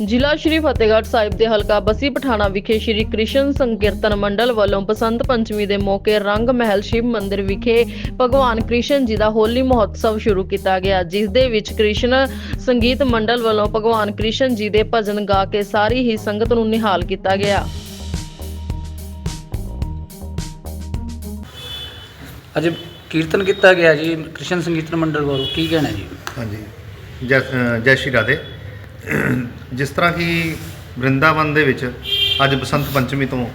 ਜ਼ਿਲ੍ਹਾ ਸ਼੍ਰੀ ਫਤਿਹਗੜ੍ਹ ਸਾਹਿਬ ਦੇ ਹਲਕਾ ਬਸੀ ਪਠਾਣਾ ਵਿਖੇ ਸ਼੍ਰੀ ਕ੍ਰਿਸ਼ਨ ਸੰਕੀਰਤਨ ਮੰਡਲ ਵੱਲੋਂ ਬਸੰਤ ਪੰਚਮੀ ਦੇ ਮੌਕੇ ਰੰਗ ਮਹਿਲ ਸ਼ਿਵ ਮੰਦਿਰ ਵਿਖੇ ਭਗਵਾਨ ਕ੍ਰਿਸ਼ਨ ਜੀ ਦਾ ਹੋਲੀ ਮਹੋਤਸਵ ਸ਼ੁਰੂ ਕੀਤਾ ਗਿਆ ਜਿਸ ਦੇ ਵਿੱਚ ਕ੍ਰਿਸ਼ਨ ਸੰਗੀਤ ਮੰਡਲ ਵੱਲੋਂ ਭਗਵਾਨ ਕ੍ਰਿਸ਼ਨ ਜੀ ਦੇ ਭਜਨ ਗਾ ਕੇ ਸਾਰੀ ਹੀ ਸੰਗਤ ਨੂੰ ਨਿਹਾਲ ਕੀਤਾ ਗਿਆ। ਅੱਜ ਕੀਰਤਨ ਕੀਤਾ ਗਿਆ ਜੀ ਕ੍ਰਿਸ਼ਨ ਸੰਗੀਤਨ ਮੰਡਲ ਵੱਲੋਂ ਕੀ ਕਹਿਣਾ ਜੀ? ਹਾਂਜੀ ਜੈ ਅ, ਜੈ ਸ਼੍ਰੀ ਰਾਧੇ। ਜਿਸ ਤਰ੍ਹਾਂ ਕਿ ਬ੍ਰਿੰਦਾਵਨ ਦੇ ਵਿੱਚ ਅੱਜ ਬਸੰਤ ਪੰਚਮੀ ਤੋਂ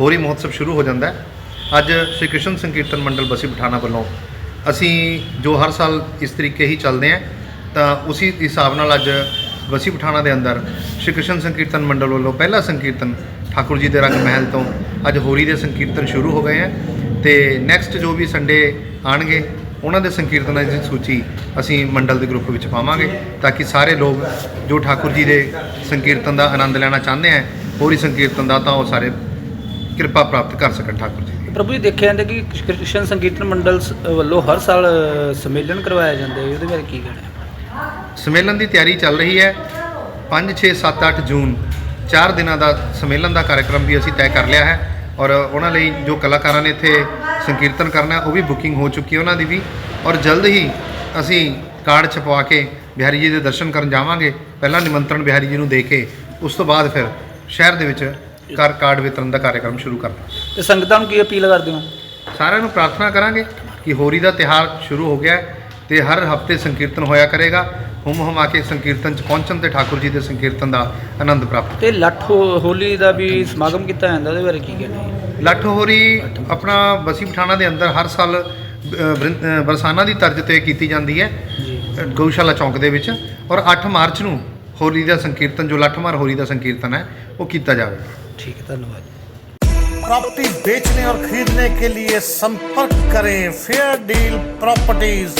ਹੋਰੀ ਮਹੋਤਸਵ ਸ਼ੁਰੂ ਹੋ ਜਾਂਦਾ ਹੈ। ਅੱਜ ਸ਼੍ਰੀ ਕ੍ਰਿਸ਼ਨ ਸੰਕੀਰਤਨ ਮੰਡਲ ਬਸੀ ਪਠਾਣਾ ਵੱਲੋਂ ਅਸੀਂ ਜੋ ਹਰ ਸਾਲ ਇਸ ਤਰੀਕੇ ਹੀ ਚੱਲਦੇ ਹਾਂ, ਤਾਂ ਉਸੇ ਹਿਸਾਬ ਨਾਲ ਅੱਜ ਬਸੀ ਪਠਾਣਾ ਦੇ ਅੰਦਰ ਸ਼੍ਰੀ ਕ੍ਰਿਸ਼ਨ ਸੰਕੀਰਤਨ ਮੰਡਲ ਵੱਲੋਂ ਪਹਿਲਾ ਸੰਕੀਰਤਨ ਠਾਕੁਰ ਜੀ ਦੇ ਰੰਗ ਮਹਿਲ ਤੋਂ ਅੱਜ ਹੋਰੀ ਦੇ ਸੰਕੀਰਤਨ ਸ਼ੁਰੂ ਹੋ ਗਏ ਹੈ ਤੇ ਨੈਕਸਟ ਜੋ ਵੀ ਸੰਡੇ ਆਣਗੇ ਉਹਨਾਂ ਦੇ ਸੰਕੀਰਤਨਾਂ ਦੀ ਸੂਚੀ ਅਸੀਂ ਮੰਡਲ ਦੇ ਗਰੁੱਪ ਵਿੱਚ ਪਾਵਾਂਗੇ ਤਾਂ ਕਿ ਸਾਰੇ ਲੋਕ ਜੋ ਠਾਕੁਰ ਜੀ ਦੇ ਸੰਕੀਰਤਨ ਦਾ ਆਨੰਦ ਲੈਣਾ ਚਾਹੁੰਦੇ ਆ ਹੋਰੀ ਸੰਕੀਰਤਨ ਦਾ ਤਾਂ ਉਹ ਸਾਰੇ ਕਿਰਪਾ ਪ੍ਰਾਪਤ ਕਰ ਸਕਣ ਠਾਕੁਰ ਜੀ ਪ੍ਰਭੂ ਜੀ ਦੇਖਿਆ ਜਾਂਦਾ ਕਿ ਕ੍ਰਿਸ਼ਨ ਸੰਗੀਤਨ ਮੰਡਲ ਵੱਲੋਂ ਹਰ ਸਾਲ ਸੰਮੇਲਨ ਕਰਵਾਇਆ ਜਾਂਦਾ ਹੈ ਉਹਦੇ ਬਾਰੇ ਕੀ ਕਹਿਣਾ ਹੈ? ਸੰਮੇਲਨ ਦੀ ਤਿਆਰੀ ਚੱਲ ਰਹੀ ਹੈ। 5 6 7 8 ਜੂਨ ਚਾਰ ਦਿਨਾਂ ਦਾ ਸੰਮੇਲਨ ਦਾ ਕਾਰਜਕ੍ਰਮ ਵੀ ਅਸੀਂ ਤੈਅ ਕਰ ਲਿਆ ਹੈ। ਔਰ ਉਹਨਾਂ ਲਈ ਜੋ ਕਲਾਕਾਰਾਂ ਨੇ ਇੱਥੇ ਸੰਕੀਰਤਨ ਕਰਨਾ ਉਹ ਵੀ ਬੁਕਿੰਗ ਹੋ ਚੁੱਕੀ ਹੈ ਉਹਨਾਂ ਦੀ ਵੀ। ਔਰ ਜਲਦ ਹੀ ਅਸੀਂ ਕਾਰਡ ਛਪਵਾ ਕੇ ਬਿਹਾਰੀ ਜੀ ਦੇ ਦਰਸ਼ਨ ਕਰਨ ਜਾਵਾਂਗੇ। ਪਹਿਲਾਂ ਨਿਮੰਤਰਣ ਬਿਹਾਰੀ ਜੀ ਨੂੰ ਦੇ ਕੇ ਉਸ ਤੋਂ ਬਾਅਦ ਫਿਰ ਸ਼ਹਿਰ ਦੇ ਵਿੱਚ ਕਾਰ ਕਾਰਡ ਵਿਤਰਨ ਦਾ ਕਾਰਜਕ੍ਰਮ ਸ਼ੁਰੂ ਕਰਨਾ। ਤੇ ਸੰਗਤਾਂ ਨੂੰ ਕੀ ਅਪੀਲ ਕਰਦੇ ਹੋ? ਸਾਰਿਆਂ ਨੂੰ ਪ੍ਰਾਰਥਨਾ ਕਰਾਂਗੇ ਕਿ ਹੋਰੀ ਦਾ ਤਿਹਾਰ ਸ਼ੁਰੂ ਹੋ ਗਿਆ ਹੈ। ਤੇ ਹਰ ਹਫਤੇ ਸੰਕੀਰਤਨ ਹੋਇਆ ਕਰੇਗਾ ਹੁਮ ਹੁਮਾ ਕੇ ਸੰਕੀਰਤਨ ਚ ਪਹੁੰਚਣ ਤੇ ਠਾਕੁਰ ਜੀ ਦੇ ਸੰਕੀਰਤਨ ਦਾ ਆਨੰਦ ਪ੍ਰਾਪਤ ਤੇ ਲੱਠ ਹੋ- ਹੋਲੀ ਦਾ ਵੀ ਸਮਾਗਮ ਕੀਤਾ ਜਾਂਦਾ ਉਹਦੇ ਬਾਰੇ ਕੀ ਕਹਿਣਾ ਹੈ ਲੱਠ ਹੋਰੀ ਆਪਣਾ ਬਸੀ ਪਠਾਣਾ ਦੇ ਅੰਦਰ ਹਰ ਸਾਲ ਅ, ਬਰਿੰ- ਅ, ਬਰਸਾਨਾ ਦੀ ਤਰਜ਼ ਤੇ ਕੀਤੀ ਜਾਂਦੀ ਹੈ ਜੀ ਅ, ਗਊਸ਼ਾਲਾ ਚੌਂਕ ਦੇ ਵਿੱਚ ਔਰ 8 ਮਾਰਚ ਨੂੰ ਹੋਰੀ ਦਾ ਸੰਕੀਰਤਨ ਜੋ ਲੱਠਮਾਰ ਹੋਰੀ ਦਾ ਸੰਕੀਰਤਨ ਹੈ ਉਹ ਕੀਤਾ ਜਾਵੇਗਾ ਠੀਕ ਹੈ ਧੰਨਵਾਦ प्रॉपर्टी बेचने और खरीदने के लिए संपर्क करें फेयर डील प्रॉपर्टीज